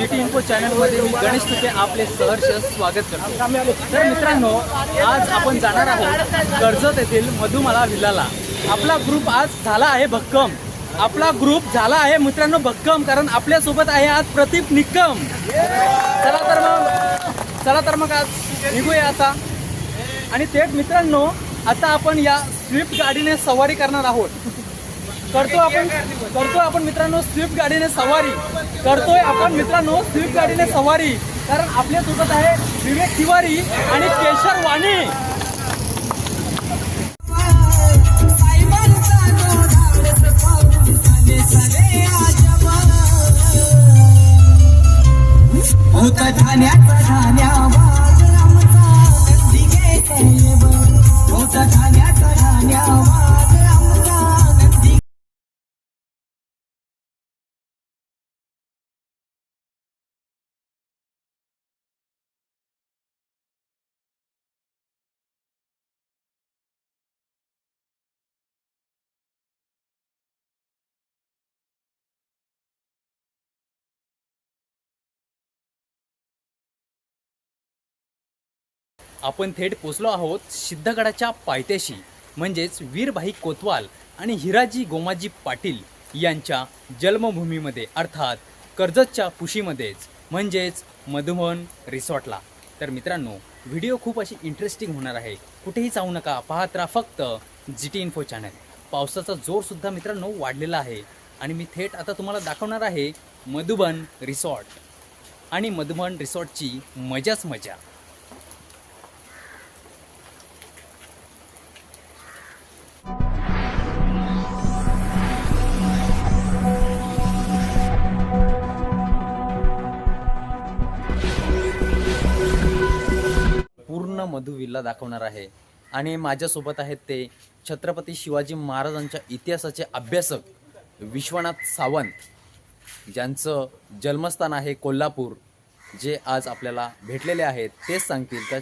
जी T info चॅनलमध्ये मी गणेश तुके आपले सहर्ष स्वागत करतो. तर मित्रांनो आज आपण जाणार आहोत कर्जत येथील मधुमाला विलाला. आपला ग्रुप आज झाला आहे भक्कम. आपला ग्रुप झाला आहे मित्रांनो भक्कम कारण आपल्यासोबत आहे आज प्रदीप निक्कम चला तर मग चला तर मग आज निघूया आता. आणि थेट मित्रांनो आता आपण या स्विफ्ट गाडीने सवारी करणार आहोत. करतो आपण करतो आपण मित्रांनो स्विफ्ट गाडीने सवारी. करतोय आपण मित्रांनो स्विफ्ट गाडीने सवारी. कारण आपल्यासोबत आहे विवेक तिवारी आणि केशर वाणी. होता ठाण्याचा ठाण्या. आपण थेट पोचलो आहोत सिद्धगडाच्या पायथ्याशी म्हणजेच वीरभाई कोतवाल आणि हिराजी गोमाजी पाटील यांच्या जन्मभूमीमध्ये अर्थात कर्जतच्या कुशीमध्येच म्हणजेच मधुमन रिसॉर्टला. तर मित्रांनो व्हिडिओ खूप अशी इंटरेस्टिंग होणार आहे. कुठेही जाऊ नका पाहत राहा फक्त जी टी इन्फो चॅनल. पावसाचा जोरसुद्धा मित्रांनो वाढलेला आहे. आणि मी थेट आता तुम्हाला दाखवणार आहे मधुबन रिसॉर्ट. आणि मधुबन रिसॉर्टची मजाच मजा. पूर्ण मधुविल्ला दाखवणार आहे. आणि माझ्यासोबत आहेत ते छत्रपती शिवाजी महाराजांच्या इतिहासाचे अभ्यासक विश्वनाथ सावंत ज्यांचं जन्मस्थान आहे कोल्हापूर जे आज आपल्याला भेटलेले आहेत तेच सांगतील. तर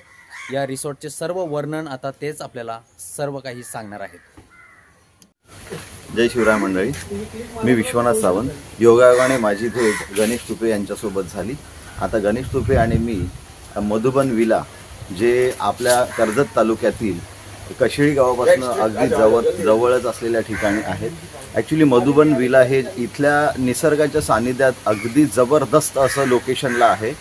या रिसॉर्टचे सर्व वर्णन आता तेच आपल्याला सर्व काही सांगणार आहेत. जय शिवराय मंडळी. मी विश्वनाथ सावंत. योगायोगाने माझी भेट गणेश तुपे यांच्यासोबत झाली. आता गणेश तुपे आणि मी मधुबन विला जे आपल्या कर्जत तालुक्यातील कशिळी गावापासून अगदी जवळ जवळच असलेल्या ठिकाणी आहेत. ॲक्च्युली मधुबन विला हे इथल्या निसर्गाच्या सानिध्यात अगदी जबरदस्त असं लोकेशनला आहे.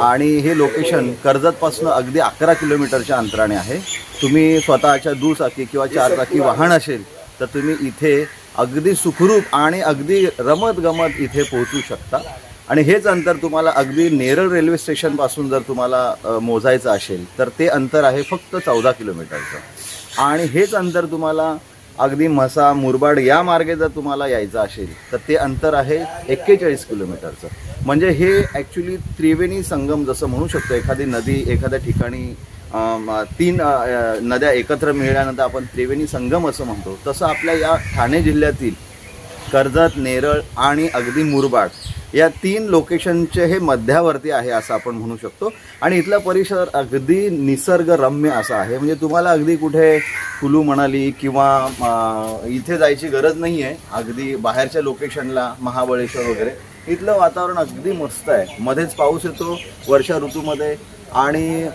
आणि हे लोकेशन कर्जतपासून अगदी अकरा किलोमीटरच्या अंतराने आहे. तुम्ही स्वतःच्या दुचाकी किंवा चारचाकी वाहन असेल तर तुम्ही इथे अगदी सुखरूप आणि अगदी रमत गमत इथे पोहोचू शकता. आणि हेच अंतर तुम्हाला अगदी नेरळ रेल्वे स्टेशनपासून जर तुम्हाला मोजायचं असेल तर ते अंतर आहे फक्त चौदा किलोमीटरचं. आणि हेच अंतर तुम्हाला अगदी म्हसा मुरबाड या मार्गे जर तुम्हाला यायचं असेल तर ते अंतर आहे एक्केचाळीस किलोमीटरचं. म्हणजे हे ॲक्च्युली त्रिवेणी संगम जसं म्हणू शकतो एखादी नदी एखाद्या ठिकाणी तीन नद्या एकत्र मिळाल्यानंतर आपण त्रिवेणी संगम असं म्हणतो तसं आपल्या या ठाणे जिल्ह्यातील कर्जत नेरळ आणि अगदी मुरबाड या तीन लोकेशनचे हे मध्यावर्ती आहे असं आपण म्हणू शकतो. आणि इथला परिसर अगदी निसर्गरम्य असा आहे. म्हणजे तुम्हाला अगदी कुठे कुलू मनाली किंवा इथे जायची गरज नाही आहे अगदी बाहेरच्या लोकेशनला महाबळेश्वर वगैरे. इथलं वातावरण अगदी मस्त आहे. मध्येच पाऊस येतो वर्षा ऋतूमध्ये. आणि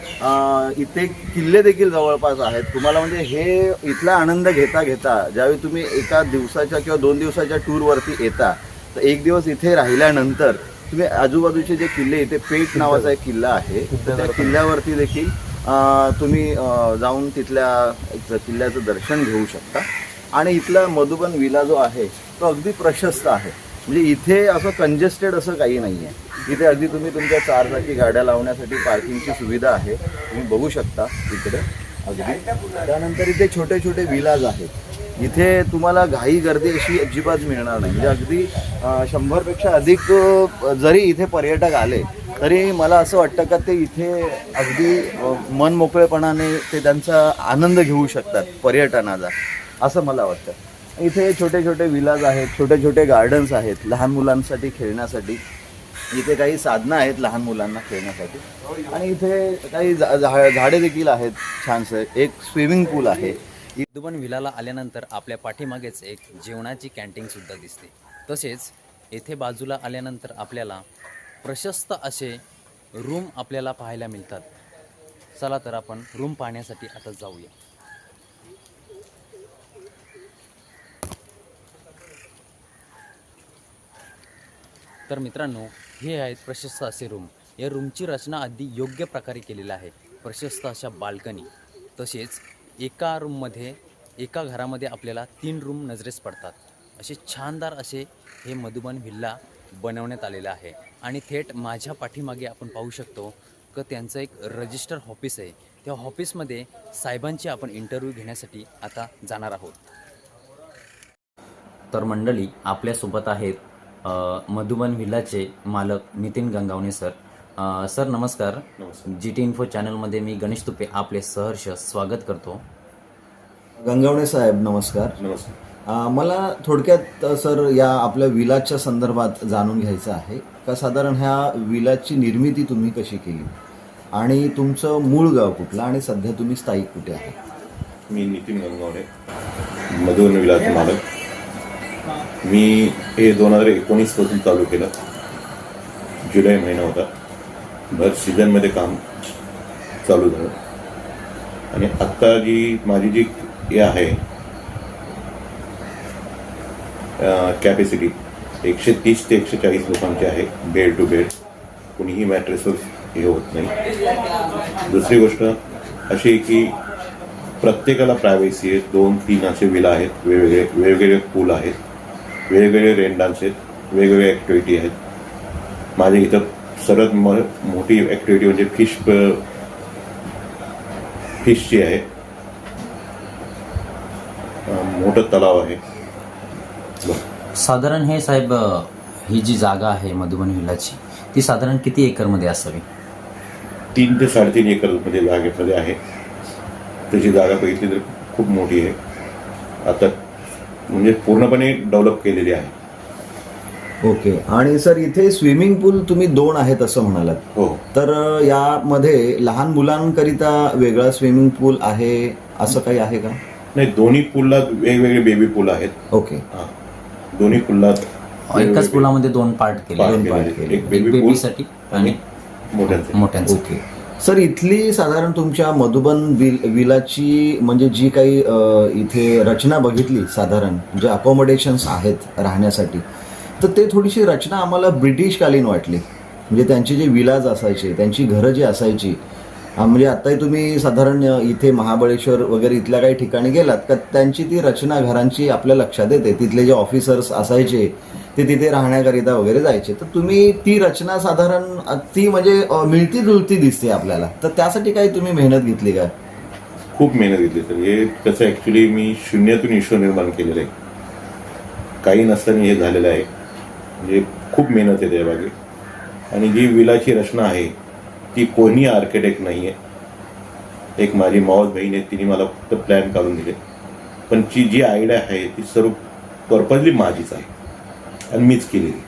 इथे किल्ले देखील जवळपास आहेत. तुम्हाला म्हणजे हे इथला आनंद घेता घेता ज्यावेळी तुम्ही एका दिवसाच्या किंवा दोन दिवसाच्या टूरवरती येता तर एक दिवस इथे राहिल्यानंतर तुम्ही आजूबाजूचे जे किल्ले इथे पेठ नावाचा एक किल्ला आहे. तर त्या किल्ल्यावरती देखील तुम्ही जाऊन तिथल्या किल्ल्याचं दर्शन घेऊ शकता. आणि इथला मधुबन विला जो आहे तो अगदी प्रशस्त आहे. म्हणजे इथे असं कंजेस्टेड असं काही नाही आहे इथे अगदी तुम्ही तुमच्या चारचाकी गाड्या लावण्यासाठी पार्किंगची सुविधा आहे. तुम्ही बघू शकता इकडे अगदी. त्यानंतर इथे छोटे छोटे विलाज आहेत. इथे तुम्हाला घाई गर्दी अशी अजिबात मिळणार नाही. म्हणजे अगदी शंभरपेक्षा अधिक जरी इथे पर्यटक आले तरी मला असं वाटतं का ते इथे अगदी मन मोकळेपणाने ते त्यांचा आनंद घेऊ शकतात पर्यटनाचा असं मला वाटतं. इथे छोटे छोटे विलाज आहेत छोटे छोटे गार्डन्स आहेत लहान मुलांसाठी खेळण्यासाठी. इथे काही साधनं आहेत लहान मुलांना खेळण्यासाठी. आणि इथे काही झा- झा- झाडे देखील आहेत छानसे. एक स्विमिंग पूल आहे. मधुबन विलाला आल्यानंतर आपल्या पाठीमागेच एक जेवणाची कॅन्टीन सुद्धा दिसते. तसेच येथे बाजूला आल्यानंतर आपल्याला प्रशस्त असे रूम आपल्याला पाहायला मिळतात. चला तर आपण रूम पाहण्यासाठी आता जाऊया. तर मित्रांनो हे आहेत प्रशस्त असे रूम. या रूमची रचना अगदी योग्य प्रकारे केलेली आहे. प्रशस्त अशा बाल्कनी. तसेच एका रूममध्ये एका घरामध्ये आपल्याला तीन रूम नजरेस पडतात. असे छानदार असे हे मधुबन व्हिल्ला बनवण्यात आलेलं आहे. आणि थेट माझ्या पाठीमागे आपण पाहू शकतो क त्यांचं एक रजिस्टर ऑफिस आहे. त्या ऑफिसमध्ये साहेबांची आपण इंटरव्ह्यू घेण्यासाठी आता जाणार आहोत. तर मंडळी आपल्यासोबत आहेत मधुबन व्हिलाचे मालक नितीन गंगावणे सर. अ, सर नमस्कार. जी टी इन्फो चॅनलमध्ये मी गणेश तुपे आपले सहर्ष स्वागत करतो. गंगावणे साहेब नमस्कार. नमस्कार. अ, मला थोडक्यात अ, सर या आपल्या विलाच्या संदर्भात जाणून घ्यायचं आहे. का साधारण ह्या विलाची निर्मिती तुम्ही कशी केली? आणि तुमचं मूळ गाव कुठलं? आणि सध्या तुम्ही स्थायिक कुठे आहे? मी नितीन गंगावणे मधुवन विलास मालक. मी हे दोन हजार एकोणीसपासून चालू केलं. जुलै महिना होता. भर सीझनमध्ये काम चालू झालं. आणि आत्ता जी माझी जी हे आहे कॅपॅसिटी एकशे तीस ते एकशे चाळीस लोकांची आहे बेड टू बेड कुणीही मॅट्रेसवर हे होत नाही. दुसरी गोष्ट अशी आहे की प्रत्येकाला प्रायव्हसी आहे. दोन तीन असे विला आहेत. वेगवेगळे वेगवेगळे पूल आहेत. वेगवेगळे रेन डान्स आहेत. वेगवेगळे ॲक्टिव्हिटी आहेत. माझ्या इथं सर्वात म मोठी ॲक्टिव्हिटी म्हणजे फिश फिशची आहे मोठं तलाव आहे. साधारण हे साहेब ही जी जागा आहे मधुबन व्हिलाची ती साधारण किती एकरमध्ये असावी? तीन ते साडेतीन एकरमध्ये जागेमध्ये आहे. त्याची जागा बघितली तर खूप मोठी आहे. आता म्हणजे पूर्णपणे डेव्हलप केलेली आहे. ओके. आणि सर इथे स्विमिंग पूल तुम्ही दोन आहेत असं म्हणालात. हो. तर यामध्ये लहान मुलांकरिता वेगळा स्विमिंग पूल आहे असं काही आहे का? नाही दोन्ही पूलला वेगवेगळे बेबी पूल आहेत. ओके. हा. दोन्ही पुलात एकाच पुलामध्ये दोन पार्ट केले. दोन. पार्ट केले. एक baby pool बेबीसाठी आणि मोठ्यांचे मोठ्यांसाठी. ओके. सर इथली साधारण तुमच्या मधुबन विल विलाची म्हणजे जी काही अ, इथे रचना बघितली साधारण जे अकोमोडेशन्स आहेत राहण्यासाठी तर ते थोडीशी रचना आम्हाला ब्रिटिशकालीन वाटली. म्हणजे त्यांचे जे विलाज असायचे त्यांची घरं जी असायची म्हणजे आत्ताही तुम्ही साधारण इथे महाबळेश्वर वगैरे इथल्या काही ठिकाणी गेलात का त्यांची ती रचना घरांची आपल्या लक्षात येते. तिथले जे ऑफिसर्स असायचे ते तिथे राहण्याकरिता वगैरे जायचे. तर तुम्ही ती रचना साधारण ती म्हणजे मिळती जुळती दिसते आपल्याला. तर त्यासाठी काही तुम्ही मेहनत घेतली का? खूप मेहनत घेतली सर. हे कसं ॲक्च्युली मी शून्यातून ईश्वर निर्माण केलेलं आहे. काही नसताना हे झालेलं आहे. म्हणजे खूप मेहनत आहे त्यामागे आणि जी विलाची रचना आहे ती कोणी आर्किटेक्ट नाही आहे एक माझी मावस बहीण आहे तिने मला फक्त प्लॅन काढून दिले. पण ती जी आयडिया आहे ती सर्व पर्पजली माझीच आहे. आणि मीच केलेली.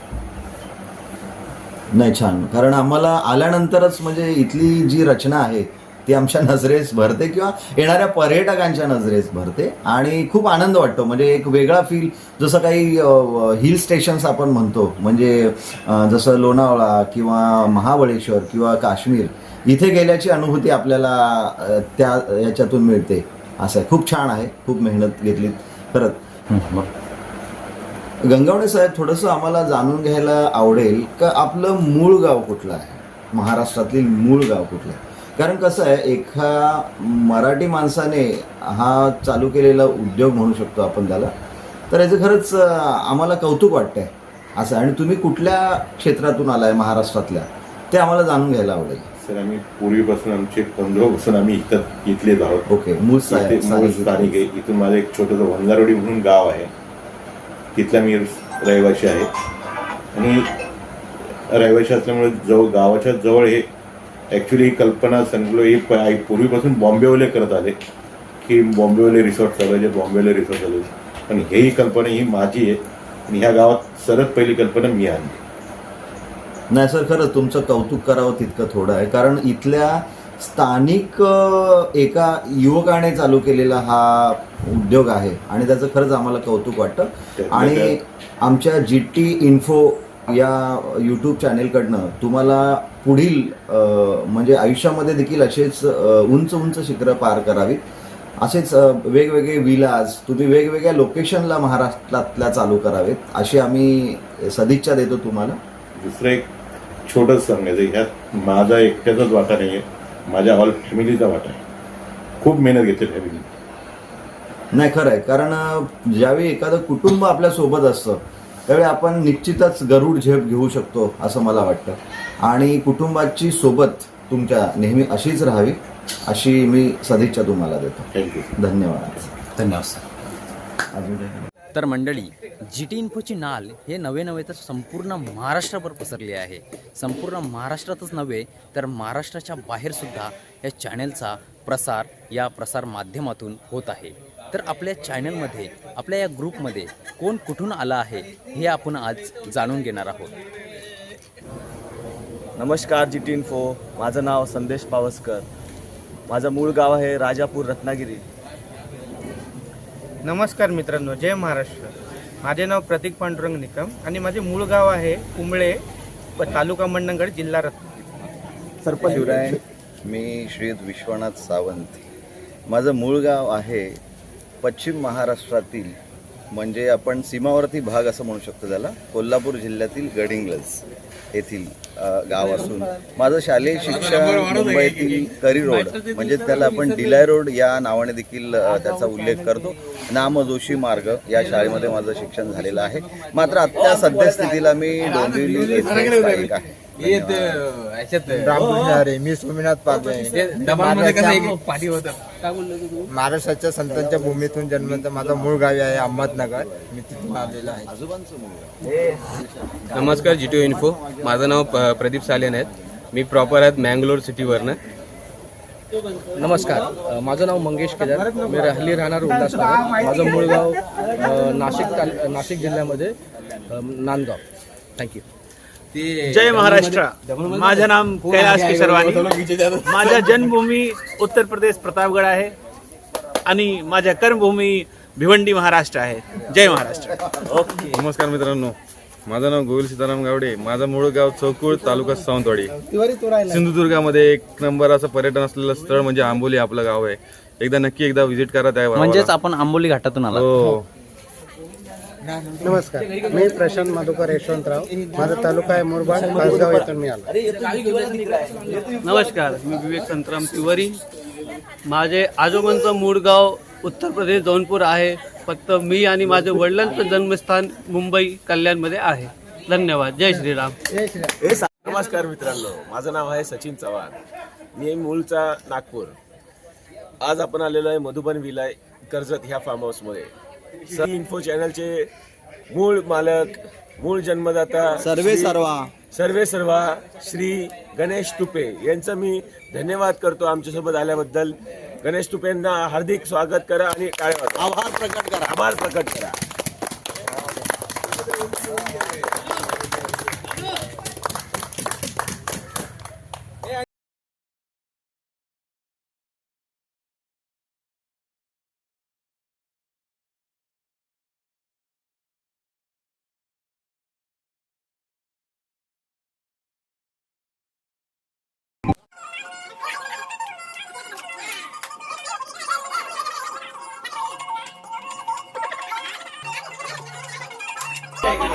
नाही छान. कारण आम्हाला आल्यानंतरच म्हणजे इथली जी रचना आहे ती आमच्या नजरेस भरते किंवा येणाऱ्या पर्यटकांच्या नजरेस भरते आणि खूप आनंद वाटतो. म्हणजे एक वेगळा फील जसं काही हिल स्टेशन्स आपण म्हणतो म्हणजे जसं लोणावळा किंवा महाबळेश्वर किंवा काश्मीर इथे गेल्याची अनुभूती आपल्याला त्या याच्यातून मिळते. असं आहे. खूप छान आहे. खूप मेहनत घेतली. खरंच. गंगावणे साहेब थोडंसं आम्हाला जाणून घ्यायला आवडेल का आपलं मूळ गाव कुठलं आहे? महाराष्ट्रातील मूळ गाव कुठलं आहे? कारण कसं आहे एका मराठी माणसाने हा चालू केलेला उद्योग म्हणू शकतो आपण त्याला तर याचं खरंच आम्हाला कौतुक वाटतंय असं. आणि तुम्ही कुठल्या क्षेत्रातून आलाय महाराष्ट्रातल्या ते आम्हाला जाणून घ्यायला आवडेल. सर आम्ही पूर्वीपासून आमचे पंधरा पासून आम्ही इथं इथलेच आहोत. ओके मूळ स्थानिक आहे. इथून माझं एक छोटंसं वंजारवाडी म्हणून गाव आहे. तिथला मी रहिवासी आहे. आणि रहिवासी असल्यामुळे जवळ गावाच्या जवळ हे ॲक्च्युली कल्पना सांगलो ही पूर्वीपासून बॉम्बेवाले करत आले की बॉम्बेवाले रिसॉर्ट चालवायचे बॉम्बेवाले रिसॉर्ट चालवायचे. पण हेही कल्पना ही माझी आहे आणि ह्या गावात सर्वात पहिली कल्पना मी आणली. नाही सर खरंच तुमचं कौतुक करावं तितकं थोडं आहे. कारण इथल्या स्थानिक एका युवकाने चालू केलेला हा उद्योग आहे आणि त्याचं खरंच आम्हाला कौतुक वाटतं. आणि आमच्या जी टी इन्फो या यूट्यूब चॅनेलकडनं तुम्हाला पुढील म्हणजे आयुष्यामध्ये देखील असेच उंच उंच शिखरं पार करावी असेच वेगवेगळे विलाज तुम्ही वेगवेगळ्या लोकेशनला महाराष्ट्रातल्या चालू करावेत अशी आम्ही सदिच्छा देतो तुम्हाला. दुसरं एक छोटंच सांगायचं ह्यात माझा एकट्याचाच वाटा नाही आहे माझ्या ऑल फॅमिलीचा वाटा आहे. खूप मेहनत घेते फॅमिली नाही खरं आहे कारण ज्यावेळी एखादं कुटुंब आपल्यासोबत असतं त्यावेळी आपण निश्चितच गरुड झेप घेऊ शकतो असं मला वाटतं. आणि कुटुंबाची सोबत तुमच्या नेहमी अशीच राहावी अशी मी सदिच्छा तुम्हाला देतो. थँक्यू धन्यवाद. धन्यवाद सर? तर मंडळी जी टी इन्फोची नाल हे नवे नवे तर संपूर्ण महाराष्ट्राभर पसरले आहे. संपूर्ण महाराष्ट्रातच नव्हे तर महाराष्ट्राच्या बाहेरसुद्धा या चॅनेलचा प्रसार या प्रसार माध्यमातून होत आहे. तर आपल्या चॅनलमध्ये आपल्या या ग्रुपमध्ये कोण कुठून आलं आहे हे आपण आज जाणून घेणार आहोत. नमस्कार जी टी इन्फो माझं नाव संदेश पावसकर. माझं मूळ गाव आहे राजापूर रत्नागिरी. नमस्कार मित्रांनो जय महाराष्ट्र. माझे नाव प्रतीक पांडुरंग निकम आणि माझे मूळ गाव आहे कुंबळे तालुका मंडणगड जिल्हा रत्नागिरी. शिवराय मी श्री विश्वनाथ सावंत. माझं मूळ गाव आहे पश्चिम महाराष्ट्रातील म्हणजे आपण सीमावर्ती भाग असं म्हणू शकतो त्याला कोल्हापूर जिल्ह्यातील गडिंग्लज येथील गाव असून. माझं शालेय शिक्षण मुंबईतील करी रोड म्हणजे त्याला आपण डिलाय रोड या नावाने देखील त्याचा उल्लेख करतो. नाम जोशी मार्ग या शाळेमध्ये माझं शिक्षण झालेलं आहे. मात्र आत्ता सद्यस्थितीला मी डोंबिवली आहे. हरे मी सोमनाथ पागवे महाराष्ट्राच्या संतांच्या भूमीतून जन्मत माझा मूळ गावी आहे अहमदनगर. मी तिथून आलेलो आहे. नमस्कार जी टी इन्फो माझं नाव प्रदीप सालेन आहेत. मी प्रॉपर आहेत मँगलोर सिटीवरनं नमस्कार. माझं नाव मंगेश केदार. मी हल्ली राहणार उल्हासनगर. माझं मूळ गाव नाशिक ताल नाशिक जिल्ह्यामध्ये नांदगाव. थँक्यू जय महाराष्ट्र. माझं नाम कैलास किशोरवाणी माझ्या जन्मभूमी उत्तर प्रदेश प्रतापगड आहे आणि माझ्या कर्मभूमी भिवंडी महाराष्ट्र आहे. जय महाराष्ट्र. नमस्कार मित्रांनो. माझं नाव गोविल सीताराम गावडे. माझं मूळ गाव चौकुळ तालुका सावंतवाडी. सिंधुदुर्गामध्ये एक नंबर असं पर्यटन असलेलं स्थळ म्हणजे आंबोली आपलं गाव आहे. एकदा नक्की एकदा व्हिजिट करा त्या. म्हणजेच आपण आंबोली घाटातून आला नमस्कार. मी प्रशांत मधुकर यशवंतराव. माझा तालुका आहे मुरबाड पाचगाव येथून मी आलो. नमस्कार मी विवेक संतराम तिवारी. माझे आजोबांचं मूळ गाव उत्तर प्रदेश जौनपूर आहे. फक्त मी आणि माझे वडिलांचं जन्मस्थान मुंबई कल्याणमध्ये आहे. धन्यवाद. जय श्रीराम. नमस्कार मित्रांनो. माझं नाव आहे सचिन चव्हाण. मी मूळचा नागपूर. आज आपण आलेलो आहे मधुबन विलाय कर्जत ह्या फार्म हाऊसमध्ये स- इन्फो चॅनलचे मूळ मालक मूळ जन्मदाता सर्वे सर्वा. सर्वे सर्वा श्री गणेश तुपे यांचं मी धन्यवाद करतो आमच्यासोबत आल्याबद्दल. गणेश तुपेंना हार्दिक स्वागत करा आणि टाळ्या. आभार प्रकट करा. आभार प्रकट करा.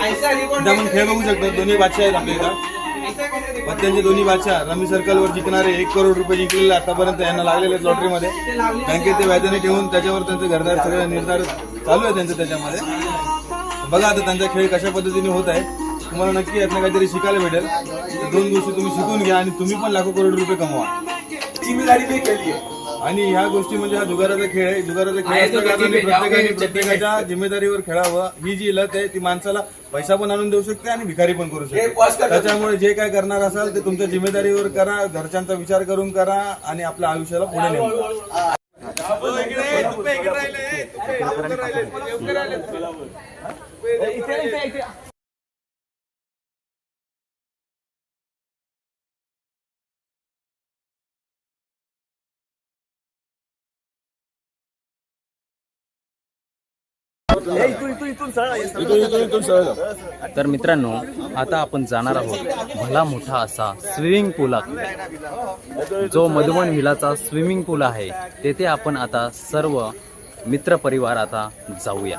इथं आपण खेळ बघू शकतात दोन्ही बादशाह आहेत आपल्या इथं. पत्त्यांचे दोन्ही बादशाह रमी सर्कलवर जिंकणारे एक करोड रुपये जिंकलेले आतापर्यंत यांना लागलेले आहेत लॉटरीमध्ये. बँकेत ते व्याजाने ठेवून त्याच्यावर त्यांचे घरदार सगळे निर्धार चालू आहे त्यांचं त्याच्यामध्ये. बघा आता त्यांचा खेळ कशा पद्धतीने होत आहे. तुम्हाला नक्की यातनं काहीतरी शिकायला भेटेल. तर दोन गोष्टी तुम्ही शिकून घ्या आणि तुम्ही पण लाखो करोड रुपये कमवा. जिम्मेदारी केली आहे. आणि ह्या गोष्टी म्हणजे हा जुगाराचा खेळ आहे. जुगाराचा खेळ असल्या कारणाने प्रत्येकाने प्रत्येकाच्या जिम्मेदारीवर खेळावं. ही जी लत आहे ती माणसाला पैसा पण आणून देऊ शकते आणि भिकारी पण करू शकते. त्याच्यामुळे जे काय करणार असाल ते तुमच्या जिम्मेदारीवर करा घरच्यांचा विचार करून करा आणि आपल्या आयुष्याला पुढे नेऊ तर मित्रांनो आता आपण जाणार आहोत भला मोठा असा स्विमिंग पूलात. जो मधुबन हिलाचा स्विमिंग पूल आहे तेथे आपण आता सर्व मित्र परिवार आता जाऊया.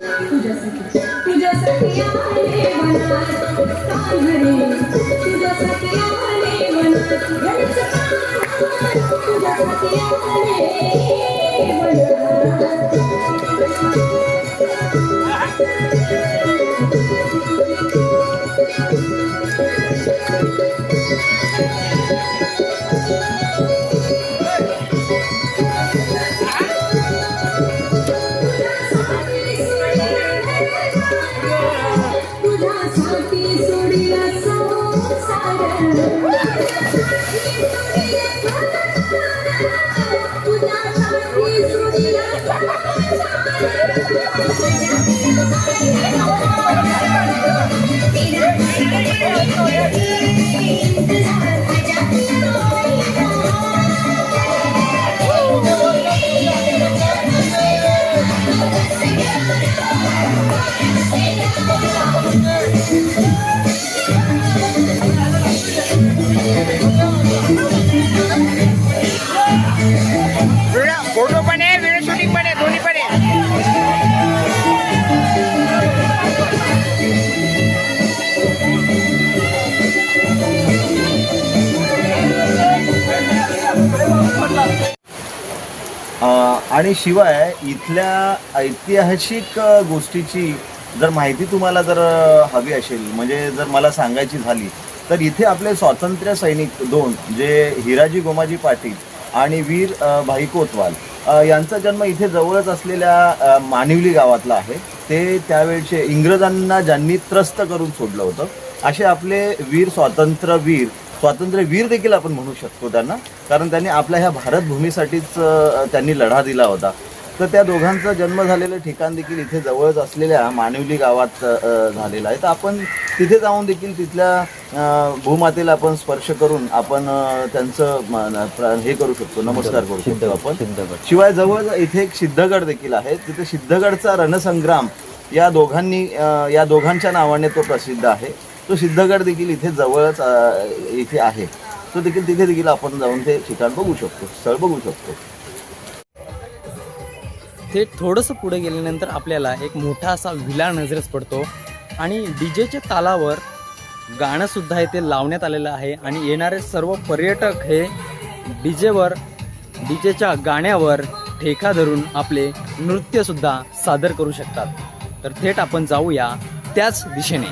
तुझ्यासाठी आले मनात कांजरे तुझ्यासाठी आले मनात घरचं तुझ्यासाठी आले Yeah. आणि शिवाय इथल्या ऐतिहासिक गोष्टीची जर माहिती तुम्हाला जर हवी असेल म्हणजे जर मला सांगायची झाली तर इथे आपले स्वातंत्र्य सैनिक दोन जे हिराजी गोमाजी पाटील आणि वीर भाई कोतवाल यांचा जन्म इथे जवळच असलेल्या मानिवली गावातला आहे. ते त्यावेळचे इंग्रजांना ज्यांनी त्रस्त करून सोडलं होतं असे आपले वीर स्वातंत्र्यवीर स्वातंत्र्यवीर देखील आपण म्हणू शकतो त्यांना. कारण त्यांनी आपल्या ह्या भारतभूमीसाठीच त्यांनी लढा दिला होता. तर त्या दोघांचा जन्म झालेलं ठिकाण देखील इथे जवळच असलेल्या मानिवली गावात झालेलं आहे. तर आपण तिथे जाऊन देखील तिथल्या भूमातेला आपण स्पर्श करून आपण त्यांचं हे करू शकतो. नमस्कार करू शकतो आपण. शिवाय जवळ इथे एक सिद्धगड देखील आहे. तिथे सिद्धगडचा रणसंग्राम या दोघांनी या दोघांच्या नावाने तो प्रसिद्ध आहे. तो सिद्धगड देखील इथे जवळच इथे आहे. तो देखील तिथे देखील आपण जाऊन ते ठिकाण बघू शकतो स्थळ बघू शकतो. ते थोडंसं पुढे गेल्यानंतर आपल्याला एक मोठा असा विला नजरेस पडतो आणि डी जेच्या तालावर गाणंसुद्धा इथे लावण्यात आलेलं आहे आणि येणारे सर्व पर्यटक हे डी जेवर डी जेच्या गाण्यावर ठेका धरून आपले नृत्यसुद्धा सादर करू शकतात. तर थेट आपण जाऊया त्याच दिशेने.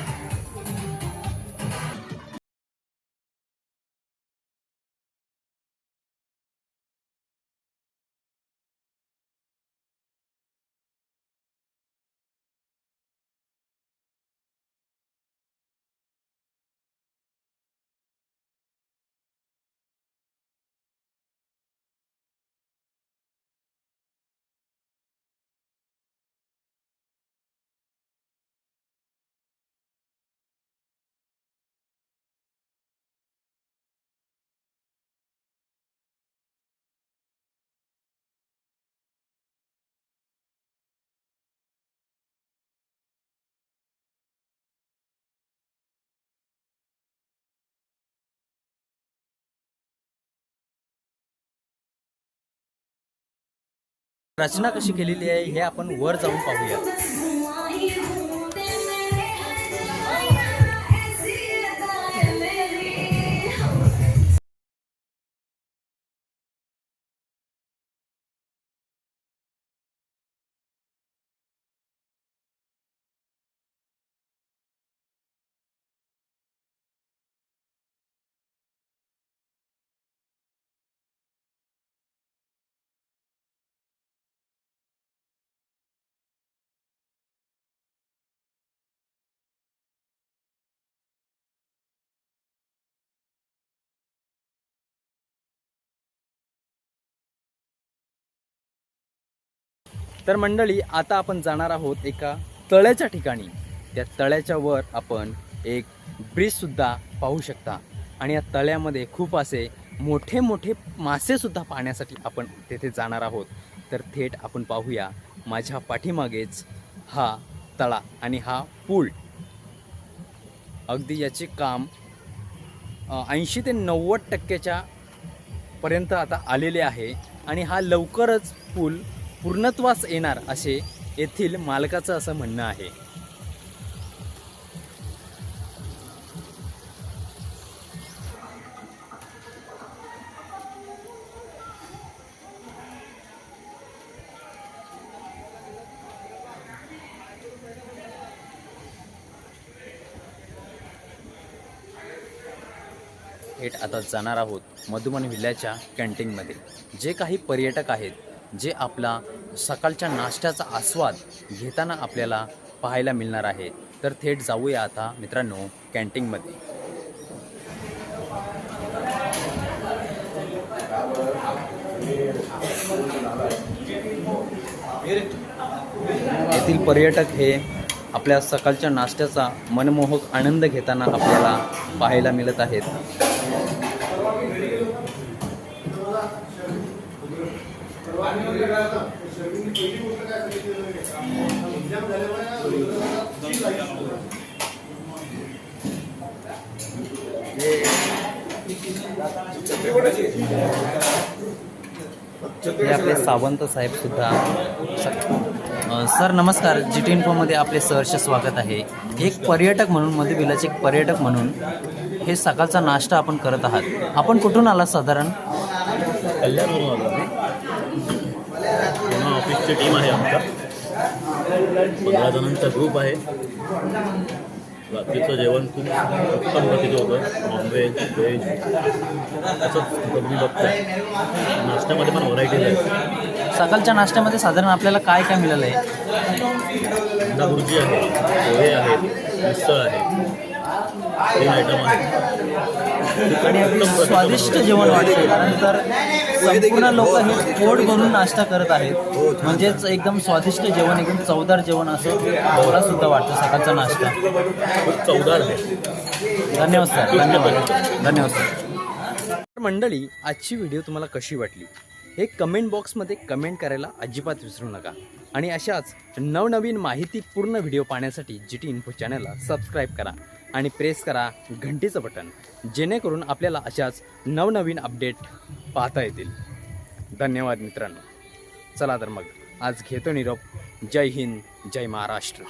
रचना कशी केलेली आहे हे आपण वर जाऊन पाहूया. तर मंडळी आता आपण जाणार आहोत एका तळ्याच्या ठिकाणी. त्या तळ्याच्या वर आपण एक ब्रिजसुद्धा पाहू शकता. आणि या तळ्यामध्ये खूप असे मोठे मोठे मासेसुद्धा पाहण्यासाठी आपण तेथे जाणार आहोत. तर थेट आपण पाहूया माझ्या पाठीमागेच हा तळा आणि हा पूल. अगदी याचे काम ऐंशी ते नव्वद टक्क्याच्या पर्यंत आता आलेले आहे. आणि हा लवकरच पूल पूर्णत्वास येणार असे येथील मालकाचं असं म्हणणं आहे. थेट आता जाणार आहोत मधुबन विल्ल्याच्या कॅन्टीनमध्ये जे काही पर्यटक आहेत जे आपला सकाळच्या नाश्त्याचा आस्वाद घेताना आपल्याला पाहायला मिळणार आहे. तर थेट जाऊया आता मित्रांनो कॅन्टीनमध्ये. येथील पर्यटक हे आपल्या सकाळच्या नाश्त्याचा मनमोहक आनंद घेताना आपल्याला पाहायला मिळत आहेत. हे आपले सावंत साहेब सुद्धा. सर नमस्कार. जी टी इन्फोमध्ये आपले सहर्ष स्वागत आहे. एक पर्यटक म्हणून मधुबिलाचे एक पर्यटक म्हणून हे सकाळचा नाश्ता आपण करत आहात. आपण कुठून आला साधारण? कल्याणवरून आलो ऑफिसची टीम आहे आमच्या. पंधरा जणांचा ग्रुप आहे. रात्रीचं जेवण खूप उत्तम प्रतीचं होतं. नॉनव्हेज व्हेज असंच तुम्ही बघताय. नाश्त्यामध्ये पण व्हरायटीज आहे. सकाळच्या नाश्त्यामध्ये साधारण आपल्याला काय काय मिळालं आहे? भुर्जी आहे पोहे आहेत मिसळ आहे तीन आयटम आहेत आणि स्वादिष्ट जेवण वाटते कारण तर संपूर्ण लोक हे पोट भरून नाश्ता करत आहेत. म्हणजेच एकदम स्वादिष्ट जेवण एकदम चवदार जेवण असं मला सुद्धा वाटतं सकाळचा नाश्ता. खूप चवदार आहे. धन्यवाद सर. धन्यवाद. धन्यवाद सर. मंडळी आजची व्हिडिओ तुम्हाला कशी वाटली? हे कमेंट बॉक्समध्ये कमेंट करायला अजिबात विसरू नका. आणि अशाच नवनवीन माहितीपूर्ण व्हिडिओ पाहण्यासाठी जी टी इन्फो चॅनलला सबस्क्राईब करा आणि प्रेस करा घंटीचं बटन जेणेकरून आपल्याला अशाच नवनवीन अपडेट पाहता येतील. धन्यवाद मित्रांनो. चला तर मग आज घेतो निरोप. जय हिंद जय महाराष्ट्र.